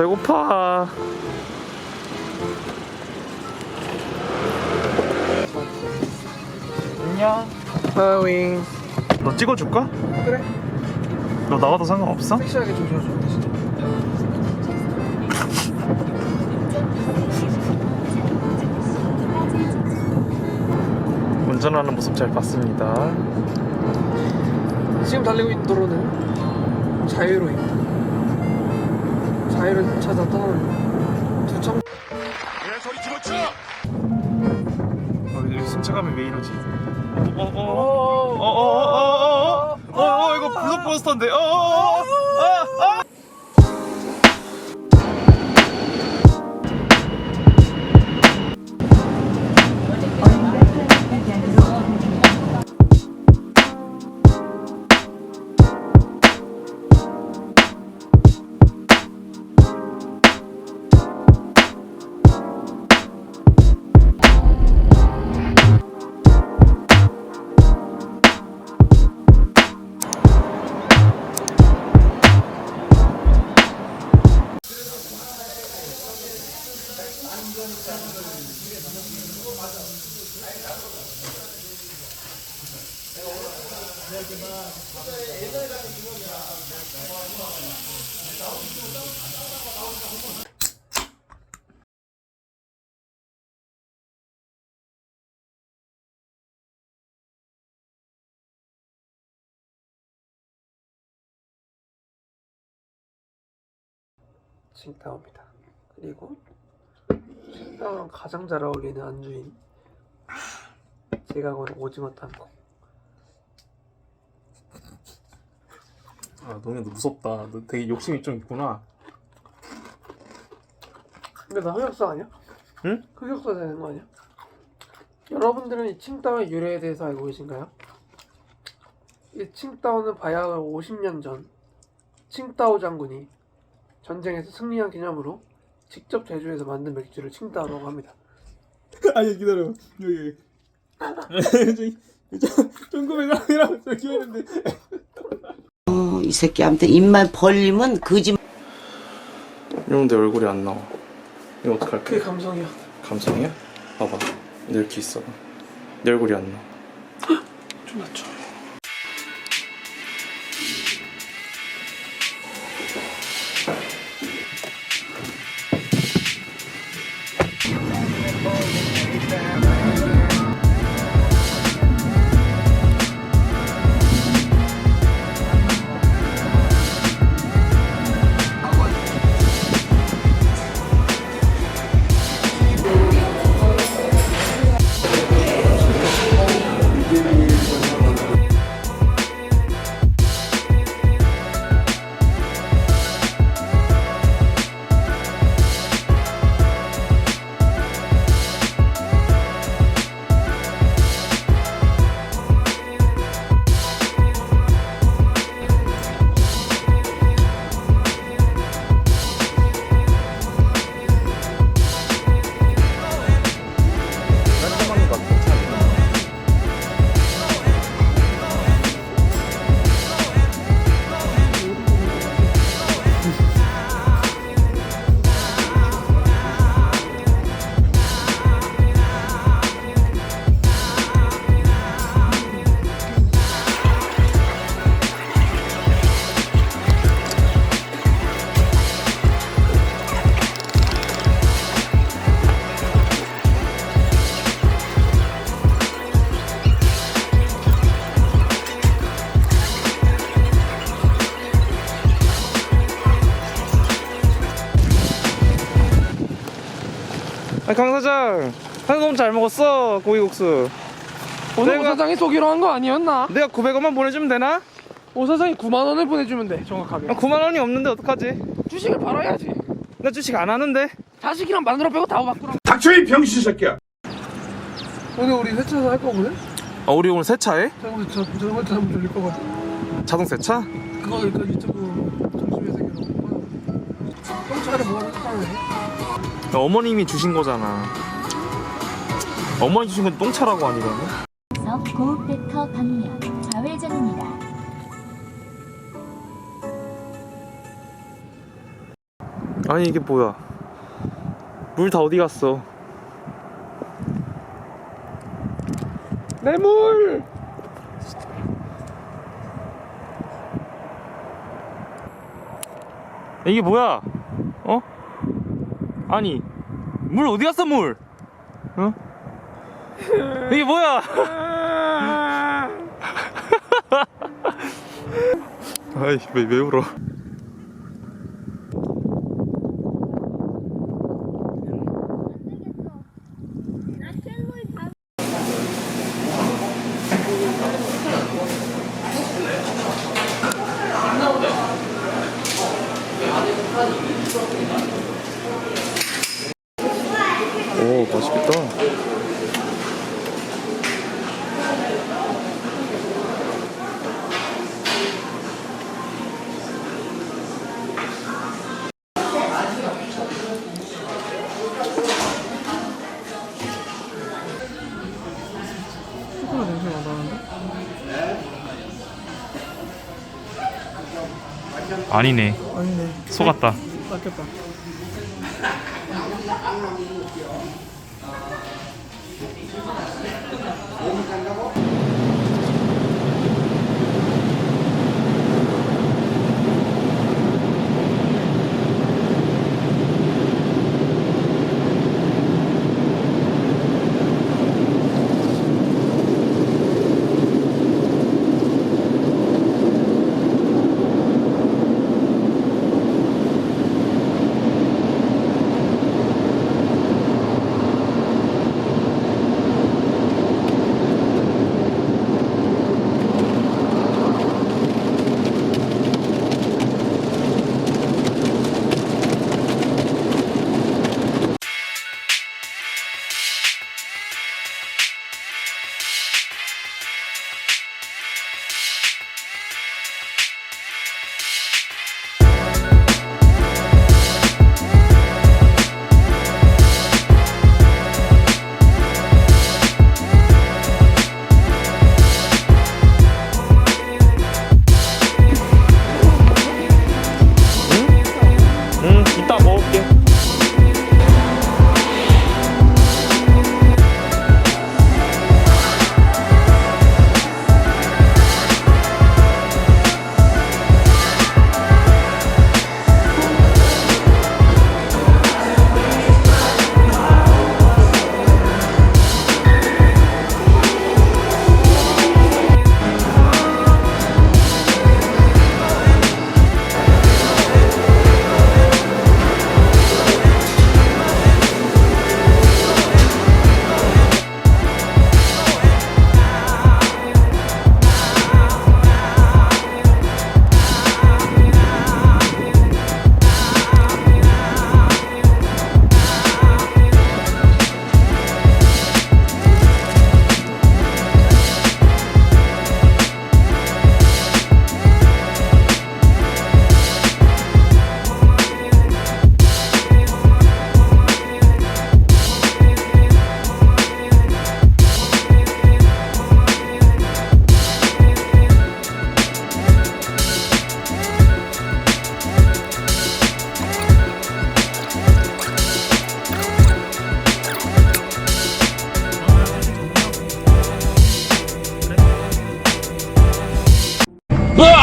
배고파. 안녕. 하윙. 너 찍어줄까? 그래 너 나와도 상관없어? 섹시하게 좀 줘줘 진짜. 운전하는 모습 잘 봤습니다. 지금 달리고 있는 도로는 자유로입니다 자유를 찾아 떠나는 두청 어, 여기 승차감이 왜 이러지? 어, 어, 어, 어, 어, 어, 어, 어, 어, 어, 이거 블록버스터인데. 어, 어, 어, 어, 어. 칭따오입니다 그리고 칭따오랑 가장 잘 어울리는 안주인 제가 고른 오징어 땅콩 아, 너네 너 무섭다. 너 되게 욕심이 좀 있구나. 근데 나 흑역사 아니야? 응? 흑역사 되는 거 아니야? 여러분들은 이 칭따오의 유래에 대해서 알고 계신가요? 이 칭따오는 바야흐 50년 전 칭따오 장군이 전쟁에서 승리한 기념으로 직접 제조해서 만든 맥주를 칭따오라고 합니다. 아니 기다려. 여기 저기 쫑구매상이라고 저기 했는데. 어, 이 새끼한테 입만 벌리면 거짓 형내 얼굴이 안 나와. 이거 그게 어떡할게? 감성이야. 감성이야? 봐봐. 이렇게 있어 내 얼굴이 안 나와. 좀 맞춰. 아, 강 사장 한 너무 잘 먹었어 고기국수 오늘 내가- 오 사장이 쏘기로 한 거 아니었나? 내가 900원만 보내주면 되나? 오 사장이 9만 원을 보내주면 돼 정확하게. 아, 9만 원이 없는데 어떡하지? 주식을 팔아야지. 나 주식 안 하는데 자식이랑 마누라 빼고 다 바꾸라. 닥쳐 이 병신 새끼야. 오늘 우리 세차도 할 거거든? 아 우리 오늘 세차해? 자동차 자동차 한번 돌릴 거거든? 자동 세차? 그거 그 유튜브 사람이 야, 어머님이 주신 거잖아 어머니 주신 건 똥차라고? 서 고속백터 방면 좌회전입니다. 아니 이게 뭐야 물 다 어디 갔어 내 물 이게 뭐야 어? 아니 물 어디 갔어 물? 어? 이게 뭐야? 아이 왜, 왜 울어 아니네 아니네. 속았다 낚였다.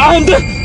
안 돼